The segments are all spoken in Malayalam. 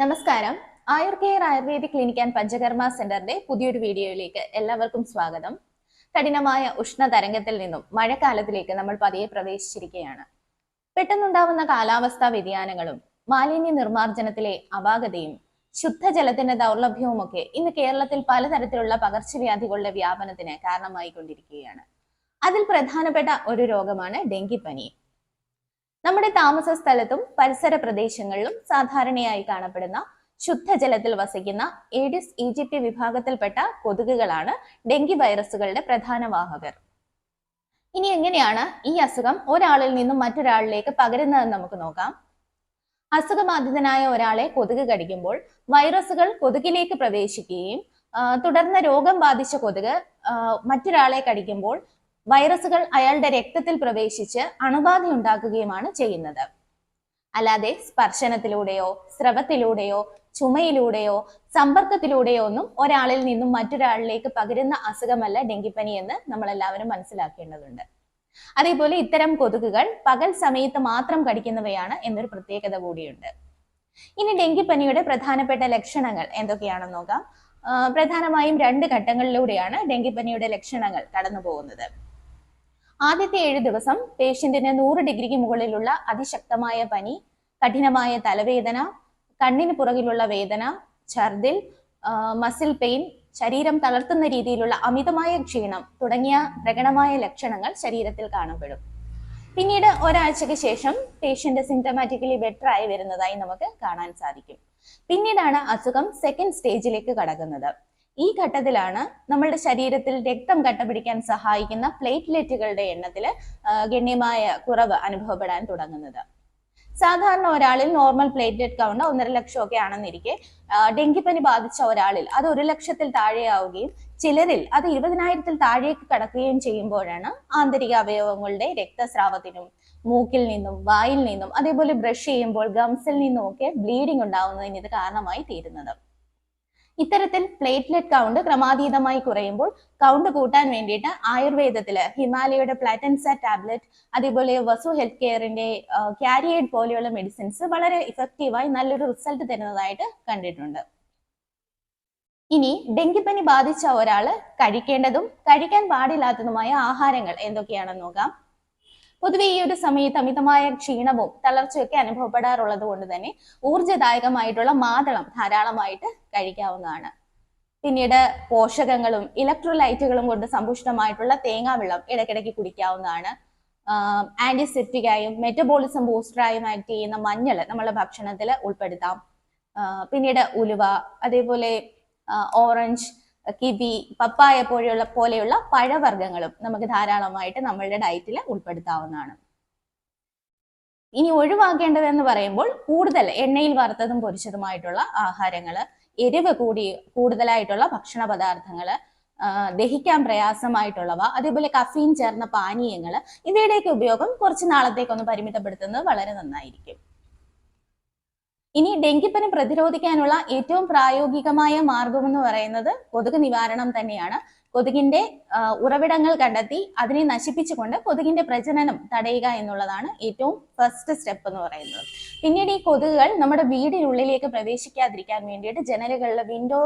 നമസ്കാരം. Ayur care Ayurveda clinic and Panchakarma സെന്ററിന്റെ പുതിയൊരു വീഡിയോയിലേക്ക് എല്ലാവർക്കും സ്വാഗതം. കഠിനമായ ഉഷ്ണ തരംഗത്തിൽ നിന്നും മഴക്കാലത്തിലേക്ക് നമ്മൾ പതിയെ പ്രവേശിച്ചിരിക്കുകയാണ്. പെട്ടെന്നുണ്ടാവുന്ന കാലാവസ്ഥാ വ്യതിയാനങ്ങളും മാലിന്യ നിർമ്മാർജനത്തിലെ അപാകതയും ശുദ്ധജലത്തിന്റെ ദൗർലഭ്യവുമൊക്കെ ഇന്ന് കേരളത്തിൽ പലതരത്തിലുള്ള പകർച്ചവ്യാധികളുടെ വ്യാപനത്തിന് കാരണമായിക്കൊണ്ടിരിക്കുകയാണ്. അതിൽ പ്രധാനപ്പെട്ട ഒരു രോഗമാണ് ഡെങ്കിപ്പനി. നമ്മുടെ താമസ സ്ഥലത്തും പരിസര പ്രദേശങ്ങളിലും സാധാരണയായി കാണപ്പെടുന്ന ശുദ്ധജലത്തിൽ വസിക്കുന്ന എഡിസ് ഈജിപ്തി വിഭാഗത്തിൽപ്പെട്ട കൊതുകുകളാണ് ഡെങ്കി വൈറസുകളുടെ പ്രധാന വാഹകർ. ഇനി എങ്ങനെയാണ് ഈ അസുഖം ഒരാളിൽ നിന്നും മറ്റൊരാളിലേക്ക് പകരുന്നതെന്ന് നമുക്ക് നോക്കാം. അസുഖബാധിതനായ ഒരാളെ കൊതുക് കടിക്കുമ്പോൾ വൈറസുകൾ കൊതുകിലേക്ക് പ്രവേശിക്കുകയും തുടർന്ന് രോഗം ബാധിച്ച കൊതുക് മറ്റൊരാളെ കടിക്കുമ്പോൾ വൈറസുകൾ അയാളുടെ രക്തത്തിൽ പ്രവേശിച്ച് അണുബാധ ഉണ്ടാക്കുകയുമാണ് ചെയ്യുന്നത്. അല്ലാതെ സ്പർശനത്തിലൂടെയോ സ്രവത്തിലൂടെയോ ചുമയിലൂടെയോ സമ്പർക്കത്തിലൂടെയോ ഒന്നും ഒരാളിൽ നിന്നും മറ്റൊരാളിലേക്ക് പകരുന്ന അസുഖമല്ല ഡെങ്കിപ്പനി എന്ന് നമ്മൾ എല്ലാവരും മനസ്സിലാക്കേണ്ടതുണ്ട്. അതേപോലെ ഇത്തരം കൊതുകുകൾ പകൽ സമയത്ത് മാത്രം കടിക്കുന്നവയാണ് എന്നൊരു പ്രത്യേകത കൂടിയുണ്ട്. ഇനി ഡെങ്കിപ്പനിയുടെ പ്രധാനപ്പെട്ട ലക്ഷണങ്ങൾ എന്തൊക്കെയാണെന്ന് നോക്കാം. പ്രധാനമായും രണ്ട് ഘട്ടങ്ങളിലൂടെയാണ് ഡെങ്കിപ്പനിയുടെ ലക്ഷണങ്ങൾ കടന്നു പോകുന്നത് ആദ്യത്തെ ഏഴ് ദിവസം പേഷ്യന്റിന് നൂറ് ഡിഗ്രിക്ക് മുകളിലുള്ള അതിശക്തമായ പനി കഠിനമായ തലവേദന കണ്ണിന് പുറകിലുള്ള വേദന ഛർദിൽ മസിൽ പെയിൻ ശരീരം തളർത്തുന്ന രീതിയിലുള്ള അമിതമായ ക്ഷീണം തുടങ്ങിയ പ്രകടമായ ലക്ഷണങ്ങൾ ശരീരത്തിൽ കാണപ്പെടും. പിന്നീട് ഒരാഴ്ചയ്ക്ക് ശേഷം പേഷ്യന്റ് സിംറ്റമാറ്റിക്കലി ബെറ്റർ ആയി വരുന്നതായി നമുക്ക് കാണാൻ സാധിക്കും. പിന്നീടാണ് അസുഖം സെക്കൻഡ് സ്റ്റേജിലേക്ക് കടക്കുന്നത്. ഈ ഘട്ടത്തിലാണ് നമ്മളുടെ ശരീരത്തിൽ രക്തം കട്ടപിടിക്കാൻ സഹായിക്കുന്ന പ്ലേറ്റ്ലെറ്റുകളുടെ എണ്ണത്തിൽ ഗണ്യമായ കുറവ് അനുഭവപ്പെടാൻ തുടങ്ങുന്നത്. സാധാരണ ഒരാളിൽ നോർമൽ പ്ലേറ്റ്ലെറ്റ് കൗണ്ട് ഒന്നര ലക്ഷം ഒക്കെ ആണെന്നിരിക്കെ ഡെങ്കിപ്പനി ബാധിച്ച ഒരാളിൽ അത് ഒരു ലക്ഷത്തിൽ താഴെയാവുകയും ചിലരിൽ അത് ഇരുപതിനായിരത്തിൽ താഴേക്ക് കടക്കുകയും ചെയ്യുമ്പോഴാണ് ആന്തരിക അവയവങ്ങളുടെ രക്തസ്രാവത്തിനും മൂക്കിൽ നിന്നും വായിൽ നിന്നും അതേപോലെ ബ്രഷ് ചെയ്യുമ്പോൾ ഗംസിൽ നിന്നും ഒക്കെ ബ്ലീഡിംഗ് ഉണ്ടാവുന്നതിന് ഇത് കാരണമായി തീരുന്നത്. ഇത്തരത്തിൽ പ്ലേറ്റ്ലെറ്റ് കൗണ്ട് ക്രമാതീതമായി കുറയുമ്പോൾ കൗണ്ട് കൂട്ടാൻ വേണ്ടിയിട്ട് ആയുർവേദത്തിൽ ഹിമാലയയുടെ പ്ലാറ്റൻസ ടാബ്ലറ്റ് അതേപോലെ വസു ഹെൽത്ത് കെയറിന്റെ ക്യാരിയേഡ് പോലെയുള്ള മെഡിസിൻസ് വളരെ ഇഫക്റ്റീവായി നല്ലൊരു റിസൾട്ട് തരുന്നതായിട്ട് കണ്ടിട്ടുണ്ട്. ഇനി ഡെങ്കിപ്പനി ബാധിച്ച ഒരാൾ കഴിക്കേണ്ടതും കഴിക്കാൻ പാടില്ലാത്തതുമായ ആഹാരങ്ങൾ എന്തൊക്കെയാണെന്ന് നോക്കാം. പൊതുവെ ഈ ഒരു സമയത്ത് അമിതമായ ക്ഷീണവും തളർച്ചയൊക്കെ അനുഭവപ്പെടാറുള്ളത് കൊണ്ട് തന്നെ ഊർജദായകമായിട്ടുള്ള മാതളം ധാരാളമായിട്ട് കഴിക്കാവുന്നതാണ്. പിന്നീട് പോഷകങ്ങളും ഇലക്ട്രോലൈറ്റുകളും കൊണ്ട് സമ്പുഷ്ടമായിട്ടുള്ള തേങ്ങാവെള്ളം ഇടയ്ക്കിടയ്ക്ക് കുടിക്കാവുന്നതാണ്. ആന്റിസെപ്റ്റിക് ആയും മെറ്റബോളിസം ബൂസ്റ്ററായും ആക്ട് ചെയ്യുന്ന മഞ്ഞൾ നമ്മളെ ഭക്ഷണത്തിൽ ഉൾപ്പെടുത്താം. പിന്നീട് ഉലുവ അതേപോലെ ഓറഞ്ച് കിവി പപ്പായ പോലെയുള്ള പോലെയുള്ള പഴവർഗങ്ങളും നമുക്ക് ധാരാളമായിട്ട് നമ്മളുടെ ഡയറ്റിൽ ഉൾപ്പെടുത്താവുന്നതാണ്. ഇനി ഒഴിവാക്കേണ്ടതെന്ന് പറയുമ്പോൾ കൂടുതൽ എണ്ണയിൽ വറുത്തതും പൊരിച്ചതുമായിട്ടുള്ള ആഹാരങ്ങൾ എരിവ് കൂടി കൂടുതലായിട്ടുള്ള ഭക്ഷണ പദാർത്ഥങ്ങൾ ദഹിക്കാൻ പ്രയാസമായിട്ടുള്ളവ അതേപോലെ കഫീൻ ചേർന്ന പാനീയങ്ങൾ ഇവയുടെയൊക്കെ ഉപയോഗം കുറച്ച് നാളത്തേക്കൊന്ന് പരിമിതപ്പെടുത്തുന്നത് വളരെ നന്നായിരിക്കും. ഇനി ഡെങ്കിപ്പനി പ്രതിരോധിക്കാനുള്ള ഏറ്റവും പ്രായോഗികമായ മാർഗം എന്ന് പറയുന്നത് കൊതുക് നിവാരണം തന്നെയാണ്. കൊതുകിന്റെ ഉറവിടങ്ങൾ കണ്ടെത്തി അതിനെ നശിപ്പിച്ചുകൊണ്ട് കൊതുകിന്റെ പ്രജനനം തടയുക എന്നുള്ളതാണ് ഏറ്റവും ഫസ്റ്റ് സ്റ്റെപ്പ് എന്ന് പറയുന്നത്. പിന്നീട് ഈ കൊതുകുകൾ നമ്മുടെ വീടിനുള്ളിലേക്ക് പ്രവേശിക്കാതിരിക്കാൻ വേണ്ടിയിട്ട് ജനലുകളിലെ വിൻഡോ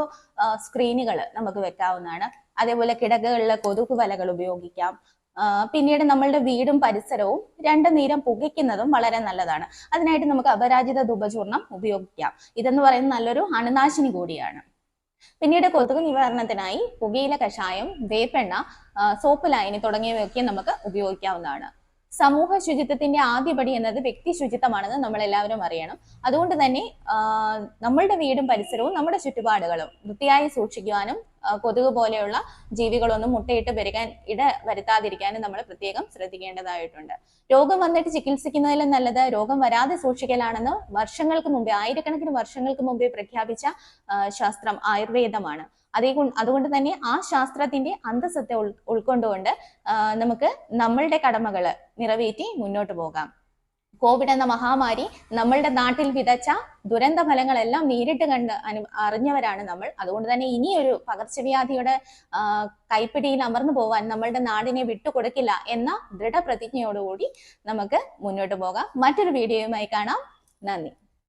സ്ക്രീനുകൾ നമുക്ക് വെക്കാവുന്നതാണ്. അതേപോലെ കിടകളിലെ കൊതുക് വലകൾ ഉപയോഗിക്കാം. പിന്നീട് നമ്മളുടെ വീടും പരിസരവും രണ്ട് നേരം പുകയ്ക്കുന്നതും വളരെ നല്ലതാണ്. അതിനായിട്ട് നമുക്ക് അപരാജിത ധൂപചൂർണം ഉപയോഗിക്കാം. ഇതെന്ന് പറയുന്നത് നല്ലൊരു അണുനാശിനി കൂടിയാണ്. പിന്നീട് കൊതുക് നിവാരണത്തിനായി പുകയില കഷായം വേപ്പെണ്ണ സോപ്പ് ലൈനി തുടങ്ങിയവയൊക്കെ നമുക്ക് ഉപയോഗിക്കാവുന്നതാണ്. സമൂഹ ശുചിത്വത്തിന്റെ ആദ്യപടി എന്നത് വ്യക്തി ശുചിത്വമാണെന്ന് നമ്മൾ എല്ലാവരും അറിയണം. അതുകൊണ്ട് തന്നെ നമ്മളുടെ വീടും പരിസരവും നമ്മുടെ ചുറ്റുപാടുകളും വൃത്തിയായി സൂക്ഷിക്കുവാനും കൊതുക് പോലെയുള്ള ജീവികളൊന്നും മുട്ടയിട്ട് പെരുകാൻ ഇട വരുത്താതിരിക്കാനും നമ്മൾ പ്രത്യേകം ശ്രദ്ധിക്കേണ്ടതായിട്ടുണ്ട്. രോഗം വന്നിട്ട് ചികിത്സിക്കുന്നതിലും നല്ലത് രോഗം വരാതെ സൂക്ഷിക്കലാണെന്ന് വർഷങ്ങൾക്ക് മുമ്പേ ആയിരക്കണക്കിന് വർഷങ്ങൾക്ക് മുമ്പേ പ്രഖ്യാപിച്ച ശാസ്ത്രം ആയുർവേദമാണ്. അതേ അതുകൊണ്ട് തന്നെ ആ ശാസ്ത്രത്തിന്റെ അന്തസ്സത്തെ ഉൾ ഉൾക്കൊണ്ടുകൊണ്ട് നമുക്ക് നമ്മളുടെ കടമകൾ നിറവേറ്റി മുന്നോട്ട് പോകാം. കോവിഡ് എന്ന മഹാമാരി നമ്മളുടെ നാട്ടിൽ വിതച്ച ദുരന്ത ഫലങ്ങളെല്ലാം നേരിട്ട് കണ്ട് അനു അറിഞ്ഞവരാണ് നമ്മൾ. അതുകൊണ്ട് തന്നെ ഇനിയൊരു പകർച്ചവ്യാധിയുടെ കൈപ്പിടിയിൽ അമർന്നു പോവാൻ നമ്മളുടെ നാടിനെ വിട്ടുകൊടുക്കില്ല എന്ന ദൃഢപ്രതിജ്ഞയോടുകൂടി നമുക്ക് മുന്നോട്ട് പോകാം. മറ്റൊരു വീഡിയോയുമായി കാണാം. നന്ദി.